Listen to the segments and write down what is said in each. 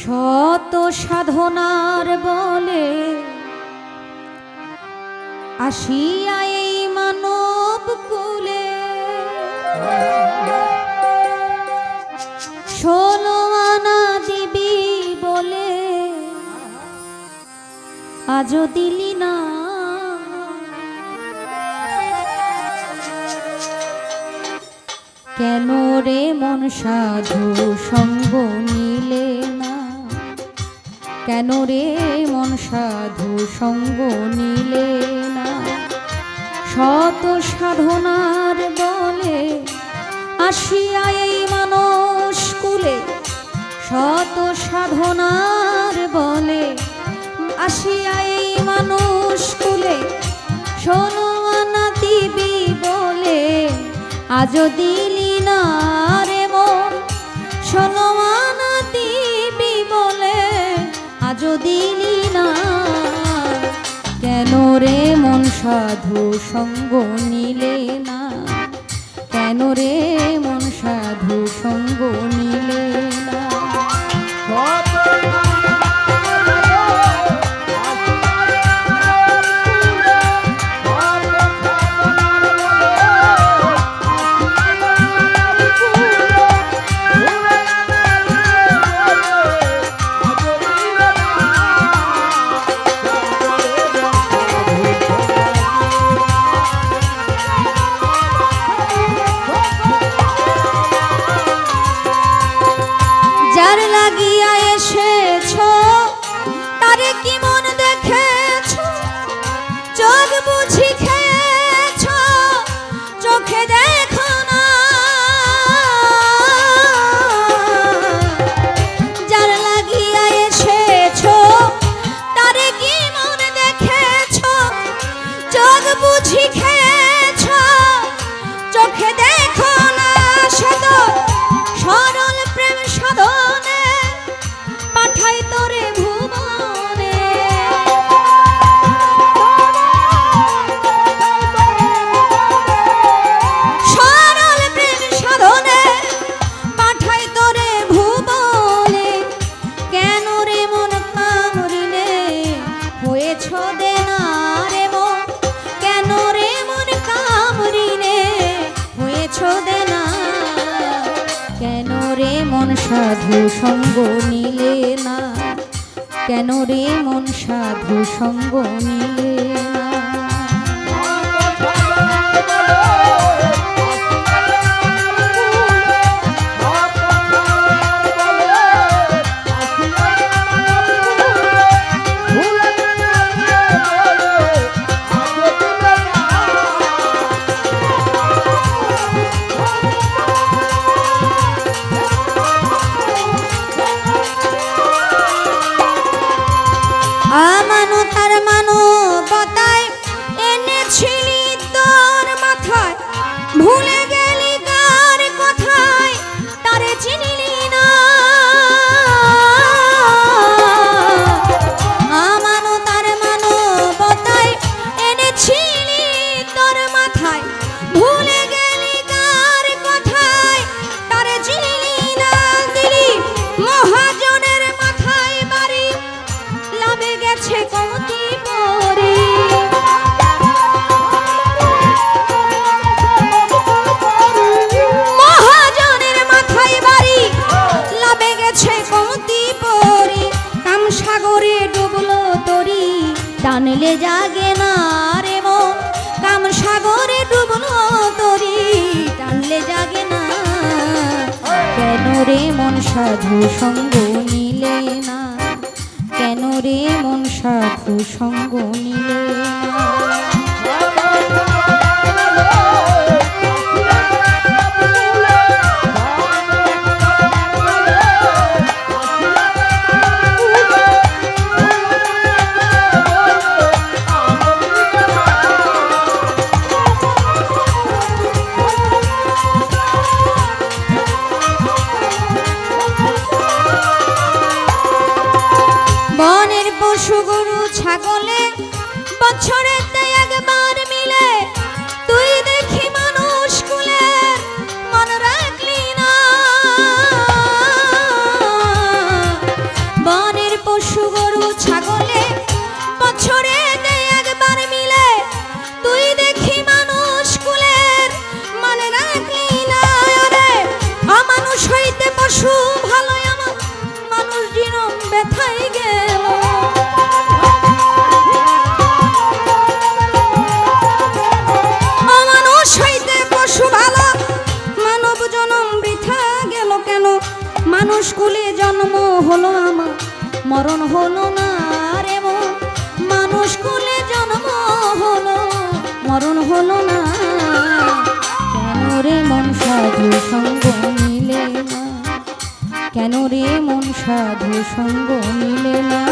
শত সাধনার বলে আসিয়া এই মানব কুলে। ষোলো আনা দিবি বলে, আজও দিলি না। কেন রে মন সাধু সঙ্গ কেন রে মন সাধু সঙ্গ নিলে না? শত সাধনার বলে আসিয়া এই মানুষ কুলে। শত সাধনার বলে আসিয়া এই মানুষ কুলে। শোনো আনা দিবি বলে, আজও দিলি সাধু সঙ্গ নিলে না? কেন রে মন সাধু সঙ্গ নিলে সাধু সঙ্গ নিলে না। কেন রে মন সাধু সঙ্গ নিলে না? টানলে জাগে না রে মন। কাম সাগরে ডুবলো তরি, টানলে জাগে না। কেন রে মন সাধু সঙ্গ নিলে না? কেন রে মন সাধু সঙ্গ নিলে পশু গরু ছাগলে বছরেতে কুলে জন্ম হলো আমার, মরণ হলো না রে মন মানুষ কুলে জন্ম হলো, মরণ হলো না। কেন রে মন সাধু সঙ্গ মিলে না? কেন রে মন সাধু সঙ্গ মিলে না?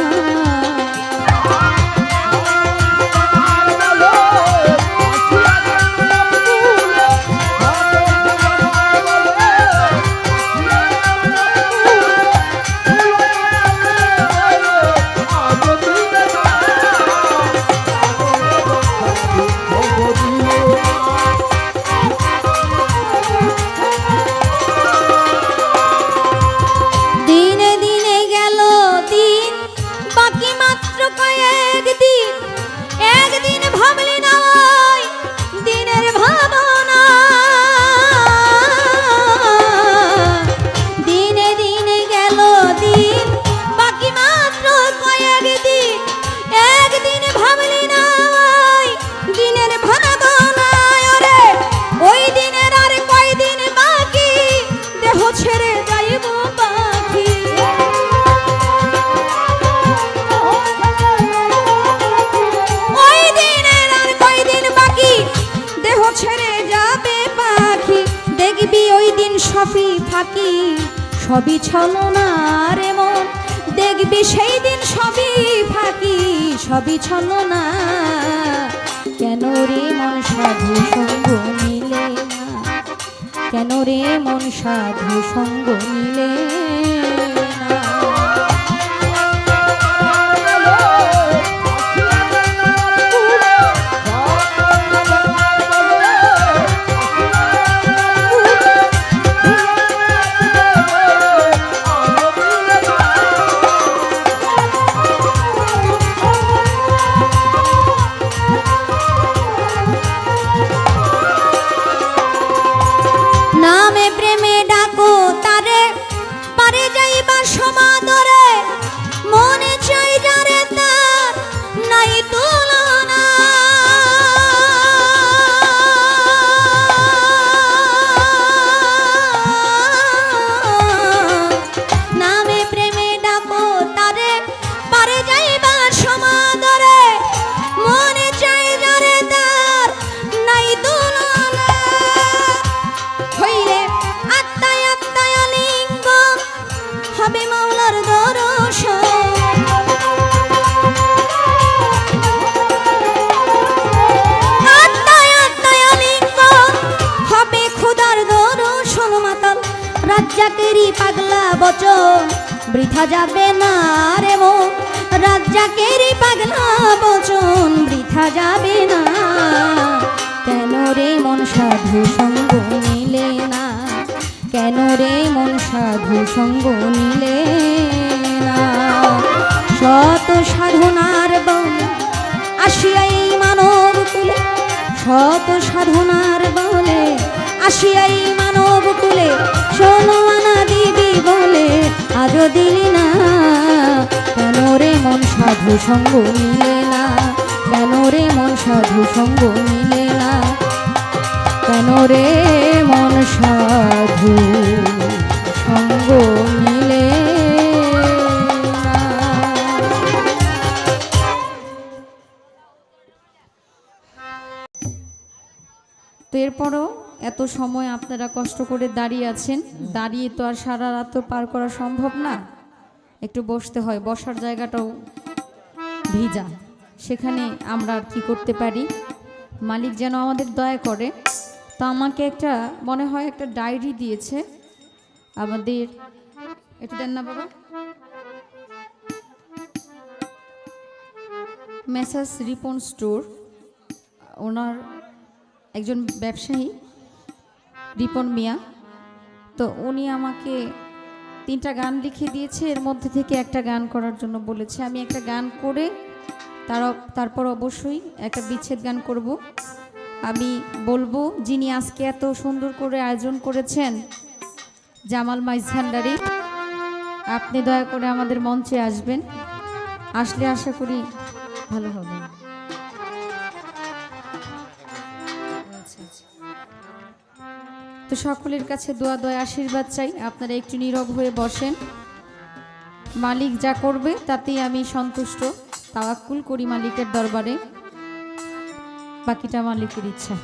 সবই ছলনার মন। দেখবি সেই দিন সবই ফাঁকি সবই ছলনা। কেন রে মন সাধু সঙ্গ মিলে না? কেন রে মন সাধু সঙ্গ মিলে বচন, বৃথা যাবে না রে মন রাজ্জাকেরই পাগলা বচন, বৃথা যাবে না। কেন রে মন সাধু সঙ্গ নিলে না? কেন রে মন সাধু সঙ্গ নিলে না? শত সাধনার বন আসিয়াই মানব কুলে শত সাধনার বলে আসিয়াই মানব কুলে, শোনো আজও দিলি না। কেন রে মন সাধু সঙ্গ মিলে না? কেন রে মন সাধু সঙ্গ মিলে না? কেন রে মন সাধু সঙ্গ মিলে তো এরপরও এত সময় আপনারা কষ্ট করে দাঁড়িয়ে আছেন, দাঁড়িয়ে তো আর সারা রাত তো পার করা সম্ভব না। একটু বসতে হয়, বসার জায়গাটাও ভিজা। সেখানে আমরা আর কি করতে পারি? মালিক যেন আমাদের দয়া করে। তো আমাকে একটা, মনে হয় একটা ডায়েরি দিয়েছে। আমাদের একটু দেন না বাবা। Messrs Ripon store. ওনার একজন ব্যবসায়ী। রিপন মিয়া। তো উনি আমাকে তিনটা গান লিখে দিয়েছে, এর মধ্যে থেকে একটা গান করার জন্য বলেছে। আমি একটা গান করে তার তারপর অবশ্যই একটা বিচ্ছেদ গান করব। আমি বলব, যিনি আজকে এত সুন্দর করে আয়োজন করেছেন, জামাল মাইজ ভান্ডারি, আপনি দয়া করে আমাদের মঞ্চে আসবেন। আসলে আশা করি ভালো হবে। তো সকলের কাছে দোয়া, দয়, আশীর্বাদ চাই। আপনারা একটু নীরব হয়ে বসেন। মালিক যা করবে, তাতেই আমি সন্তুষ্ট। তাওয়াক্কুল করি মালিকের দরবারে। বাকিটা মালিকের ইচ্ছা।